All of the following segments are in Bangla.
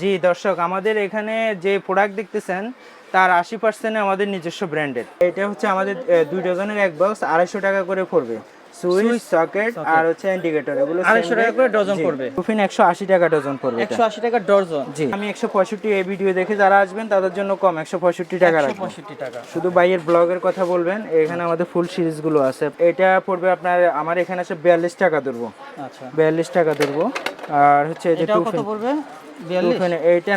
জি দর্শক আমাদের এখানে যে প্রোডাক্ট দেখতেছেন তার আশি পার্সেন্ট আমাদের নিজস্ব ব্র্যান্ডের এটা হচ্ছে আমাদের দুই ডজনের এক বক্স আড়াইশো টাকা করে পড়বে। সুইচ সকেট আর হচ্ছে ইন্ডিকেটর এগুলো আড়াইশো টাকা করে ডজন পড়বে। একশো আশি টাকা ডজন পড়বে এটা। একশো আশি টাকা ডজন জি। আমি একশো পঁয়ষট্টি এই ভিডিও দেখে যারা আসবেন তাদের জন্য কম একশো পঁয়ষট্টি টাকা রাখব। পঁয়ষট্টি টাকা। শুধু বাইয়ের ব্লগের কথা বলবেন এখানে আমাদের ফুল সিরিজগুলো আছে। এটা পড়বে আপনার আমার এখানে আছে বিয়াল্লিশ টাকা ধরবো। আচ্ছা। বিয়াল্লিশ টাকা ধরবো। আর হচ্ছে এই যে কত পড়বে?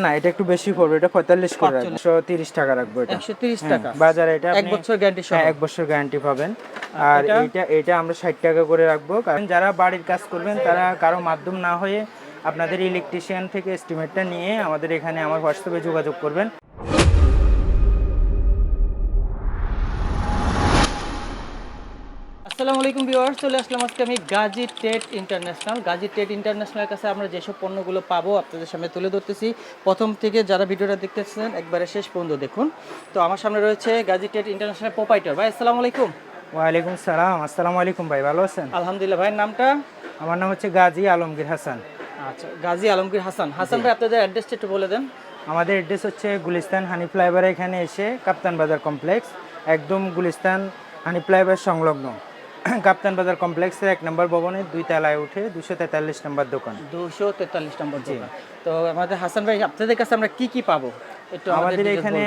না এটা একটু বেশি পড়বে এটা পঁয়তাল্লিশ করে একশো তিরিশ টাকা রাখব এটা। একশো তিরিশ হ্যাঁ, টাকা। বাজারে এটা এক বছর গ্যারান্টি হ্যাঁ এক বছর গ্যারান্টি পাবেন। আর এটা? এটা আমরা ষাট টাকা করে রাখব। কারণ যারা বাড়ির কাজ করবেন তারা কারও মাধ্যম না হয়ে আপনাদের ইলেকট্রিশিয়ান থেকে এস্টিমেটটা নিয়ে আমাদের এখানে আমার হোয়াটসঅ্যাপে যোগাযোগ করবেন। আসসালামু আলাইকুম ভিউয়ার্স চলে আসলাম আজকে আমি গাজী টেট ইন্টারন্যাশনাল। গাজী টেট ইন্টারন্যাশনালের কাছে আমরা যেসব পণ্যগুলো পাবো আপনাদের সামনে তুলে ধরতেছি। প্রথম থেকে যারা ভিডিওটা দেখতেছেন একবারে শেষ পর্যন্ত দেখুন। তো আমার সামনে রয়েছে গাজী টেট ইন্টারন্যাশনাল প্রোপাইটার। ভাই আসসালামু আলাইকুম। ওয়ালাইকুম সালাম আসসালামু আলাইকুম ভাই ভালো আছেন? আলহামদুলিল্লাহ ভাইয়ের নামটা? আমার নাম হচ্ছে গাজী আলমগীর হাসান। আচ্ছা গাজী আলমগীর হাসান। হাসান ভাই আপনাদের অ্যাড্রেসটা একটু বলে দেন। আমাদের অ্যাড্রেস হচ্ছে গুলিস্তান হানি ফ্লাইওভার এখানে এসে কাপ্তান বাজার কমপ্লেক্স একদম গুলিস্তান হানি ফ্লাইওভার সংলগ্ন। কাপ্তান বাজার কমপ্লেক্সের এক নম্বর ভবনে দুই তলায় উঠে দুশো তেতাল্লিশ নম্বর দোকান। দুশো তেতাল্লিশ নম্বর দোকান। তো আমাদের হাসান ভাই আপনাদের কাছে আমরা কি কি পাবো? একটু আমাদের এখানে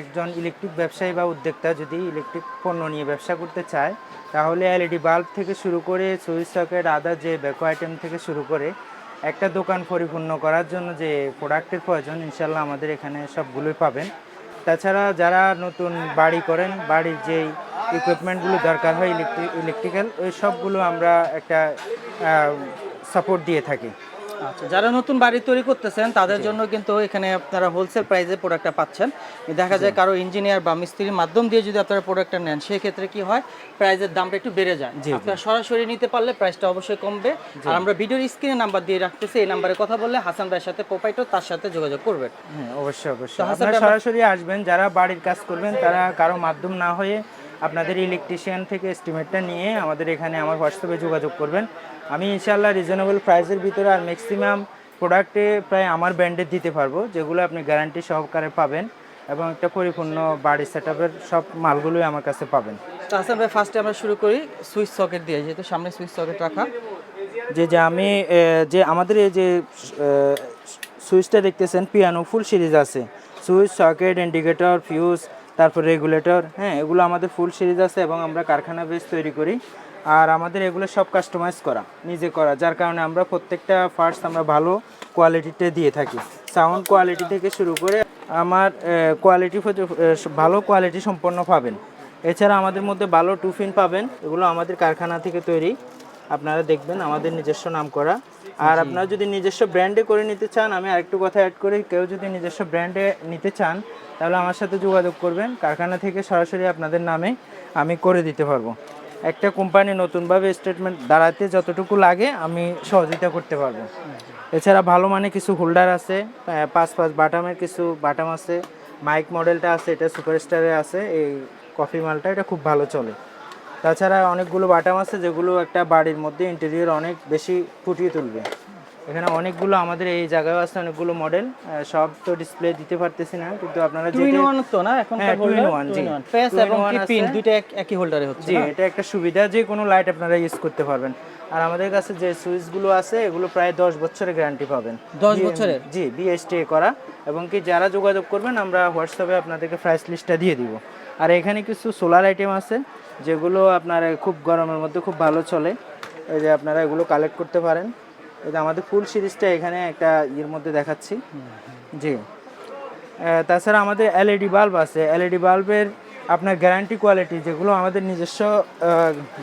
একজন ইলেকট্রিক ব্যবসায়ী বা উদ্যোক্তা যদি ইলেকট্রিক পণ্য নিয়ে ব্যবসা করতে চায় তাহলে এলইডি বাল্ব থেকে শুরু করে সুইচ সকেট আদার যে ব্যাকো আইটেম থেকে শুরু করে একটা দোকান পরিপূর্ণ করার জন্য যে প্রোডাক্টের প্রয়োজন ইনশাল্লাহ আমাদের এখানে সবগুলোই পাবেন। তাছাড়া যারা নতুন বাড়ি করেন বাড়ির যেই ইকুইপমেন্টগুলো দরকার হয় ইলেকট্রিক ইলেকট্রিক্যাল ওই সবগুলো আমরা একটা সাপোর্ট দিয়ে থাকি। আচ্ছা যারা নতুন বাড়ি তৈরি করতেছেন তাদের জন্য কিন্তু এখানে আপনারা হোলসেল প্রাইসে প্রোডাক্টটা পাচ্ছেন। দেখা যায় কারও ইঞ্জিনিয়ার বা মিস্ত্রির মাধ্যম দিয়ে যদি আপনারা প্রোডাক্টটা নেন সেই ক্ষেত্রে কি হয় প্রাইসের দামটা একটু বেড়ে যায়। আপনারা সরাসরি নিতে পারলে প্রাইসটা অবশ্যই কমবে। আর আমরা ভিডিওর স্ক্রিনে নাম্বার দিয়ে রাখতেছি এই নাম্বারে কথা বললে হাসান ভাইয়ের সাথে প্রোপাইটার তার সাথে যোগাযোগ করবেন হ্যাঁ অবশ্যই অবশ্যই। আপনারা সরাসরি আসবেন যারা বাড়ির কাজ করবেন তারা কারও মাধ্যম না হয়ে আপনাদের ইলেকট্রিশিয়ান থেকে এস্টিমেটটা নিয়ে আমাদের এখানে আমার হোয়াটসঅ্যাপে যোগাযোগ করবেন। আমি ইনশাল্লাহ রিজনেবল প্রাইসের ভিতরে আর ম্যাক্সিমাম প্রোডাক্টে প্রায় আমার ব্র্যান্ডের দিতে পারব যেগুলো আপনি গ্যারান্টি সহকারে পাবেন এবং একটা পরিপূর্ণ বাড়ির সেট সব মালগুলোই আমার কাছে পাবেন। তো হাসান ভাই ফার্স্টে আমরা শুরু করি সুইচ সকেট দিয়ে যেহেতু সামনে সুইচ সকেট রাখা। যে যে আমি যে আমাদের এই যে সুইচটা দেখতেছেন পিয়ানো ফুল সিরিজ আছে। সুইচ সকেট ইন্ডিকেটর ফিউজ তারপর রেগুলেটর হ্যাঁ এগুলো আমাদের ফুল সিরিজ আছে এবং আমরা কারখানা বেস তৈরি করি। আর আমাদের এগুলো সব কাস্টমাইজ করা, নিজে করা, যার কারণে আমরা প্রত্যেকটা ফার্স্ট আমরা ভালো কোয়ালিটিতে দিয়ে থাকি। সাউন্ড কোয়ালিটি থেকে শুরু করে আমার কোয়ালিটি ভালো কোয়ালিটি সম্পন্ন পাবেন। এছাড়া আমাদের মধ্যে ভালো টুফিন পাবেন, এগুলো আমাদের কারখানা থেকে তৈরি। আপনারা দেখবেন আমাদের নিজস্ব নাম করা আর আপনারা যদি নিজস্ব ব্র্যান্ডে করে নিতে চান আমি আরেকটু কথা অ্যাড করি। কেউ যদি নিজস্ব ব্র্যান্ডে নিতে চান তাহলে আমার সাথে যোগাযোগ করবেন। কারখানা থেকে সরাসরি আপনাদের নামে আমি করে দিতে পারব। একটা কোম্পানি নতুনভাবে স্টেটমেন্ট দাঁড়াতে যতটুকু লাগে আমি সহযোগিতা করতে পারব। এছাড়া ভালো মানে কিছু হোল্ডার আছে পাঁচ পাঁচ বাটামের কিছু বাটাম আছে মাইক মডেলটা আছে এটা সুপারস্টারে আছে এই কফি মালটা এটা খুব ভালো চলে। তাছাড়া অনেকগুলো বাটাম আছে যেগুলো একটা বাড়ির মধ্যে ইন্টেরিয়র অনেক বেশি ফুটিয়ে তুলবে। এখানে অনেকগুলো আমাদের এই জায়গায় আছে অনেকগুলো মডেল সব তো ডিসপ্লে দিতে পারতেছি না কিন্তু আপনারা ইন ওয়ান তো না? এখন হ্যাঁ, in one, জি। ফেস এবং কি পিন দুইটা এক- একই হোল্ডারে হচ্ছে জি এটা একটা সুবিধা যে কোনো লাইট আপনারা ইউজ করতে পারবেন। আর আমাদের কাছে যে সুইচগুলো আছে এগুলো প্রায় দশ বছরের গ্যারান্টি পাবেন। 10 বি- বছরের? জি বিএসটি করা। এবং কি যারা যোগাযোগ করবেন আমরা হোয়াটসঅ্যাপে আপনাদেরকে প্রাইস লিস্টটা দিয়ে দিব। আর এখানে কিছু সোলার আইটেম আছে যেগুলো আপনার খুব গরমের মধ্যে খুব ভালো চলে। এই যে আপনারা এগুলো কালেক্ট করতে পারেন। এই যে আমাদের ফুল সিরিজটা এখানে একটা ইয়ের মধ্যে দেখাচ্ছি। জি। তাছাড়া আমাদের এলইডি বাল্ব আছে। এলইডি বাল্বের আপনার গ্যারান্টি কোয়ালিটি যেগুলো আমাদের নিজস্ব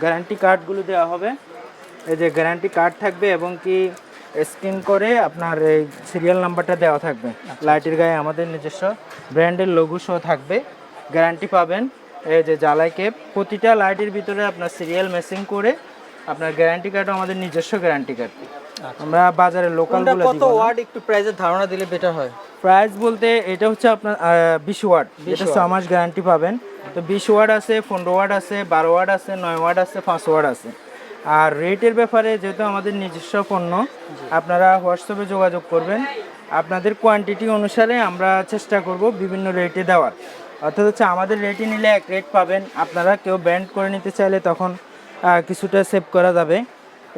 গ্যারান্টি কার্ডগুলো দেওয়া হবে। এই যে গ্যারান্টি কার্ড থাকবে এবং কি স্ক্যান করে আপনার এই সিরিয়াল নাম্বারটা দেওয়া থাকবে। লাইটের গায়ে আমাদের নিজস্ব ব্র্যান্ডের লঘু সহ থাকবে। গ্যারান্টি পাবেন। এই যে জ্বালাই কেপ প্রতিটা লাইটের ভিতরে আপনার সিরিয়াল মেসিং করে আপনার গ্যারান্টি কার্ডও আমাদের নিজস্ব গ্যারান্টি কার্ড আমরা বাজারে লোকাল লোকালগুলো কত ওয়াট একটু প্রাইসের ধারণা দিলে বেটার হয়? প্রাইস বলতে এটা হচ্ছে আপনার বিশ ওয়াট এটা ছ মাস গ্যারান্টি পাবেন। তো বিশ ওয়াট আছে পনেরো ওয়াট আছে বারো ওয়াট আছে নয় ওয়াট আছে পাঁচ ওয়াট আছে। আর রেটের ব্যাপারে যেহেতু আমাদের নিজস্ব পণ্য আপনারা হোয়াটসঅ্যাপে যোগাযোগ করবেন। আপনাদের কোয়ান্টিটি অনুসারে আমরা চেষ্টা করব বিভিন্ন রেটে দেওয়ার। অর্থাৎ হচ্ছে আমাদের রেটে নিলে এক রেট পাবেন। আপনারা কেউ ব্যান্ড করে নিতে চাইলে তখন কিছুটা সেভ করা যাবে।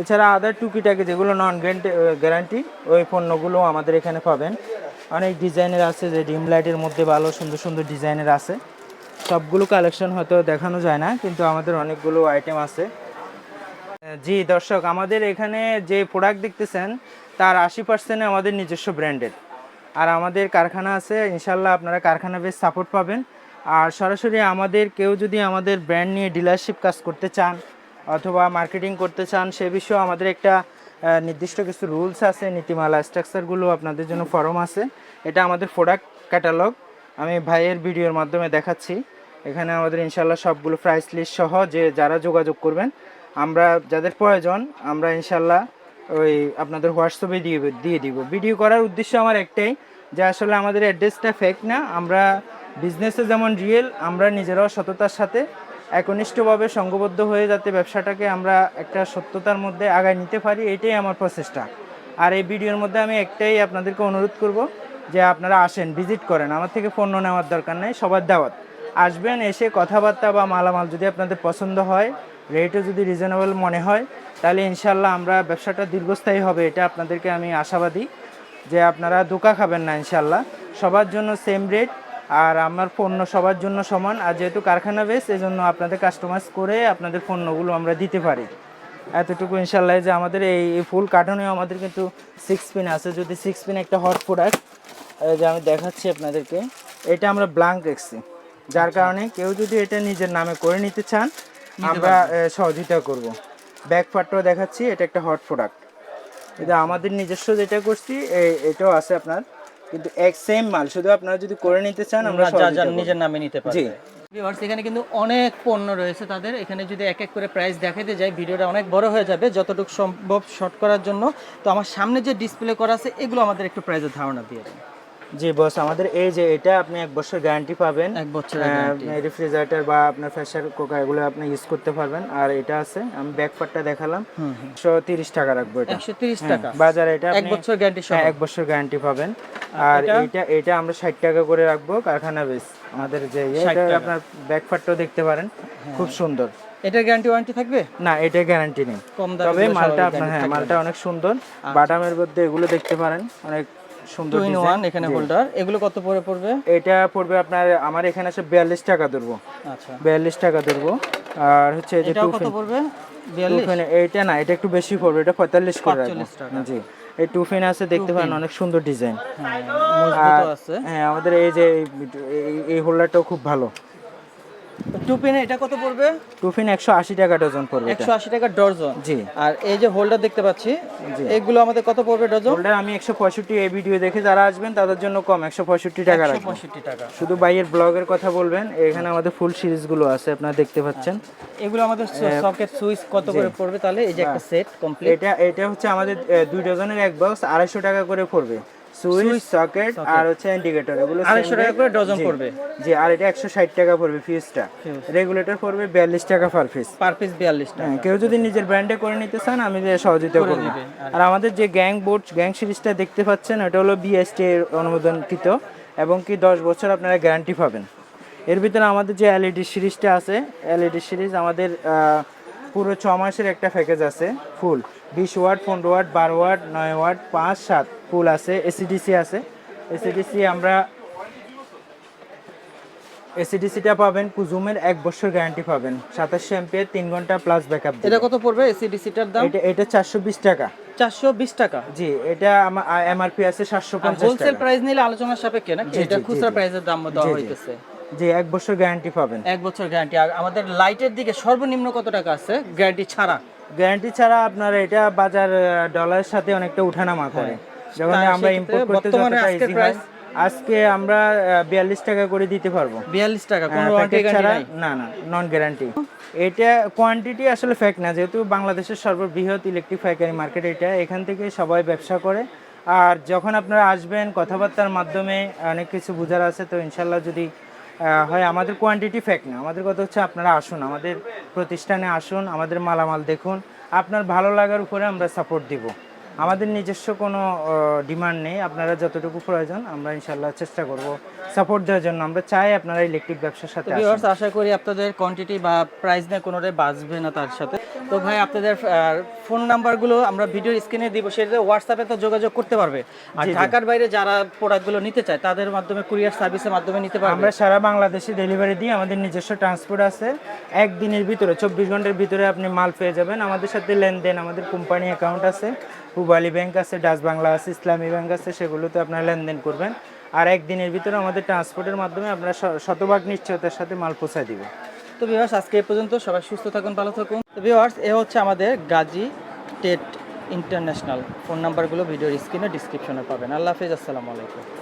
এছাড়া আদার টুকিটাকি যেগুলো নন গ্যারান্টি ওই পণ্যগুলো আমাদের এখানে পাবেন। অনেক ডিজাইনের আছে যে ডিম লাইটের মধ্যে ভালো, সুন্দর সুন্দর ডিজাইনের আছে। সবগুলো কালেকশন হয়তো দেখানো যায় না, কিন্তু আমাদের অনেকগুলো আইটেম আছে। জি, দর্শক, আমাদের এখানে যে প্রোডাক্ট দেখতেছেন, তার আশি পার্সেন্ট আমাদের নিজস্ব ব্র্যান্ডের আর আমাদের কারখানা আছে, ইনশাল্লাহ আপনারা কারখানা বেশ সাপোর্ট পাবেন। আর সরাসরি আমাদের কেউ যদি আমাদের ব্র্যান্ড নিয়ে ডিলারশিপ কাজ করতে চান অথবা মার্কেটিং করতে চান, সে বিষয়ে আমাদের একটা নির্দিষ্ট কিছু রুলস আছে, নীতিমালা স্ট্রাকচারগুলো আপনাদের জন্য ফরম আছে। এটা আমাদের প্রোডাক্ট ক্যাটালগ আমি ভাইয়ের ভিডিওর মাধ্যমে দেখাচ্ছি। এখানে আমাদের ইনশাল্লাহ সবগুলো প্রাইস লিস্ট সহ যে যারা যোগাযোগ করবেন, আমরা, যাদের প্রয়োজন, আমরা ইনশাল্লাহ ওই আপনাদের হোয়াটসঅ্যাপে দিয়ে দিয়ে দিব। ভিডিও করার উদ্দেশ্য আমার একটাই যে আসলে আমাদের অ্যাড্রেসটা ফেক না। আমরা বিজনেসে যেমন রিয়েল আমরা নিজেরাও সততার সাথে একনিষ্ঠভাবে সঙ্গবদ্ধ হয়ে যাতে ব্যবসাটাকে আমরা একটা সত্যতার মধ্যে আগায় নিতে পারি, এটাই আমার প্রচেষ্টা। আর এই ভিডিওর মধ্যে আমি একটাই আপনাদেরকে অনুরোধ করব যে আপনারা আসেন ভিজিট করেন। আমার থেকে পণ্য নেওয়ার দরকার নেই, সবার দাওয়াত। আসবেন, এসে কথাবার্তা বা মালামাল যদি আপনাদের পছন্দ হয় রেটও যদি রিজনেবল মনে হয় তাহলে ইনশাল্লাহ আমরা ব্যবসাটা দীর্ঘস্থায়ী হবে এটা আপনাদেরকে আমি আশাবাদী যে আপনারা ধোকা খাবেন না ইনশাল্লাহ সবার জন্য সেম রেট আর আমার পণ্য সবার জন্য সমান। আর যেহেতু কারখানা বেস এজন্য আপনাদের কাস্টমাইজ করে আপনাদের পণ্যগুলো আমরা দিতে পারি। এতটুকু ইনশাল্লাহ যে আমাদের এই ফুল কার্টনেও আমাদের কিন্তু সিক্স পিন আছে। যদি সিক্স পিন একটা হট প্রোডাক্ট যে আমি দেখাচ্ছি আপনাদেরকে এটা আমরা ব্লাঙ্ক রেখছি। যার কারণে কেউ যদি এটা নিজের নামে করে নিতে চান আমরা সহযোগিতা করব। ব্যাক পার্টটাও দেখাচ্ছি এটা একটা হট প্রোডাক্ট এটা আমাদের নিজস্ব যেটা করছি এটাও আছে আপনার। কিন্তু এক সেম মাল শুধু আপনারা যদি করে নিতে চান আমরা যা যা নিজের নামে নিতে পারি জি। ভিউয়ার্স এখানে কিন্তু অনেক পণ্য রয়েছে তাদের। এখানে যদি এক এক করে প্রাইস দেখাতে যাই ভিডিওটা অনেক বড় হয়ে যাবে যতটুকু সম্ভব শর্ট করার জন্য। তো আমার সামনে যে ডিসপ্লে করা আছে এগুলো আমাদের একটু প্রাইসের ধারণা দিয়ে দেন। জি বস আমাদের এই যে এটা আপনি এক বছর গ্যারান্টি পাবেন। এক guarantee। রেফ্রিজারেটর বা আপনার প্রেসার কুকার এগুলো আপনি ইউজ করতে পারবেন। আর এটা আছে আমি ব্যাক পার্টটা দেখালাম। একশো তিরিশ টাকা রাখব এটা। একশো তিরিশ হ্যাঁ, টাকা। বাজারে এটা এক বছর গ্যারান্টি সহ। হ্যাঁ এক বছর গ্যারান্টি পাবেন। আর এটা? এটা এটা আমরা ষাট টাকা করে রাখব কারখানা বেস আমাদের যে ইয়ে, 60 এটা আপনার ব্যাক পার্টটাও দেখতে পারেন। খুব সুন্দর। এটার গ্যারান্টি ওয়ারেন্টি থাকবে? না এটা গ্যারান্টি নেই। তবে মালটা আপনার হ্যাঁ মালটা অনেক সুন্দর। বাটামের মধ্যে এগুলো দেখতে পারেন। অনেক সুন্দর টু ইন ওয়ান এখানে হোল্ডার এগুলো কত পরে পড়বে? এটা পড়বে আপনার আমার এখানে আছে বিয়াল্লিশ টাকা ধরবো। আচ্ছা। বিয়াল্লিশ টাকা ধরবো। আর হচ্ছে এই যে এটাও টু কত পড়বে? টু বিয়াল্লিশ? এইটা না এটা একটু বেশি পড়বে এটা পঁয়তাল্লিশ করে রাখব। জি। এই টু ফিন আছে দেখতে পারেন অনেক সুন্দর ডিজাইন হ্যাঁ মজবুত আছে। হ্যাঁ আমাদের এই যে এই হোল্ডারটাও খুব ভালো। টু পিনে এটা কত পড়বে? টু ফিন একশো আশি টাকা ডজন পড়বে একশো আশি টাকা ডজন জি। আর এই যে হোল্ডার দেখতে পাচ্ছি এগুলো আমাদের কত পড়বে ডজন হোল্ডার আমি একশো পঁয়ষট্টি এই ভিডিও দেখে যারা আসবেন তাদের জন্য কম একশো পঁয়ষট্টি টাকা রাখব। পঁয়ষট্টি টাকা। শুধু বাইয়ের ব্লগের কথা বলবেন এখানে আমাদের ফুল সিরিজগুলো আছে আপনারা দেখতে পাচ্ছেন। এগুলো আমাদের সকেট সুইচ কত করে পড়বে তাহলে? এই যে একটা সেট কমপ্লিট এটা এটা হচ্ছে আমাদের দুই ডজনের এক বক্স আড়াইশো টাকা করে পড়বে। সুইচ সকেট আর হচ্ছে ইন্ডিকেটর এগুলো same 250 টাকা করে ডজন পড়বে। জি আর এটা একশো ষাট টাকা পড়বে ফিউজটা রেগুলেটর পড়বে বিয়াল্লিশ টাকা পার পিস পার পিস বিয়াল্লিশ টাকা। কেউ যদি নিজের ব্র্যান্ডে করে নিতে চান আমি যে সহযোগিতা করব। দিবে, আর আমাদের যে গ্যাং বোর্ড গ্যাং সিরিজটা দেখতে পাচ্ছেন ওটা হলো বিএসটি এর অনুমোদনকৃত এবং কি দশ বছর আপনারা গ্যারান্টি পাবেন। এর ভিতরে আমাদের যে এলইডি সিরিজটা আছে এলইডি সিরিজ আমাদের আহ, পুরো ছ মাসের একটা প্যাকেজ আছে ফুল বিশ ওয়াট পনেরো ওয়াট বারো ওয়াট নয় ওয়াট পাঁচ সাত ফুল আছে। এসিডিসি আছে। এসিডিসি আমরা এসিডিসিটা পাবেন কুজুমের এক বছর গ্যারান্টি পাবেন। সাতাশশো এমপিএর তিন ঘণ্টা প্লাস ব্যাকআপ এটা কত পড়বে এসিডিসিটার দাম? এটা এটা চারশো বিশ টাকা। চারশো বিশ টাকা? জি এটা আমার এমআরপি আছে সাতশো পঞ্চাশ হোলসেল প্রাইস নিলে আলোচনার সাপেক্ষে এটা খুচরা। প্রাইসের দাম দেওয়া। হইতেছে। জি এক বছর গ্যারান্টি পাবেন। এক বছর গ্যারান্টি আর আমাদের লাইটের দিকে সর্বনিম্ন কত টাকা আছে? গ্যারান্টি ছাড়া। গ্যারান্টি ছাড়া আপনার এটা বাজার ডলারের সাথে অনেকটা উঠানামা করে। যখন হ্যাঁ। আমরা ইম্পোর্ট করতে যতটা ইজি হয় আজকে আমরা বিয়াল্লিশ টাকা করে দিতে পারব। বিয়াল্লিশ টাকা কোনো হ্যাঁ, ওয়ারেন্টি ছাড়া না না নন গ্যারান্টি এটা কোয়ান্টিটি আসলে ফ্যাক্ট না যেহেতু বাংলাদেশের সর্ববৃহৎ ইলেকট্রিক পাইকারি মার্কেট এটা এখান থেকে সবাই ব্যবসা করে। আর যখন আপনারা আসবেন কথাবার্তার মাধ্যমে অনেক কিছু বোঝার আছে তো ইনশাল্লাহ যদি হয় আমাদের কোয়ান্টিটি ফ্যাক না। আমাদের কথা হচ্ছে আপনারা আসুন আমাদের প্রতিষ্ঠানে আসুন আমাদের মালামাল দেখুন। আপনার ভালো লাগার উপরে আমরা সাপোর্ট দিব। আমাদের নিজস্ব কোনো ডিমান্ড নেই। আপনারা যতটুকু প্রয়োজন আমরা ইনশাল্লাহ চেষ্টা করব সাপোর্ট দেওয়ার জন্য। আমরা চাই আপনারা ইলেকট্রিক ব্যবসার সাথে আশা করি আপনাদের কোয়ান্টিটি বা প্রাইস নিয়ে কোনোটাই বাঁচবে না তার সাথে। তো ভাই আপনাদের ফোন নাম্বারগুলো আমরা ভিডিও স্ক্রিনে দিব সেটা হোয়াটসঅ্যাপে তো যোগাযোগ করতে পারবে। আর ঢাকার বাইরে যারা প্রোডাক্টগুলো নিতে চায় তাদের মাধ্যমে কুরিয়ার সার্ভিসের মাধ্যমে নিতে পারবে। আমরা সারা বাংলাদেশে ডেলিভারি দিই আমাদের নিজস্ব ট্রান্সপোর্ট আছে। একদিনের ভিতরে চব্বিশ ঘণ্টার ভিতরে আপনি মাল পেয়ে যাবেন। আমাদের সাথে লেনদেন আমাদের কোম্পানি অ্যাকাউন্ট আছে। পূবালী ব্যাংক আছে ডাচ বাংলা আছে ইসলামী ব্যাংক আছে সেগুলোতে আপনারা লেনদেন করবেন। আর একদিনের ভিতরে আমাদের ট্রান্সপোর্টের মাধ্যমে আমরা শ- শতভাগ নিশ্চয়তার সাথে মাল পৌঁছায় দিব। তো ভিউয়ার্স আজকে এই পর্যন্ত সবাই সুস্থ থাকুন, ভালো থাকুন। তো ভিউয়ার্স এ হচ্ছে আমাদের গাজী টেট ইন্টারন্যাশনাল। ফোন নাম্বারগুলো ভিডিওর স্ক্রিনে ডিসক্রিপশনে পাবেন। আল্লাহ হাফিজ, আসসালামু আলাইকুম।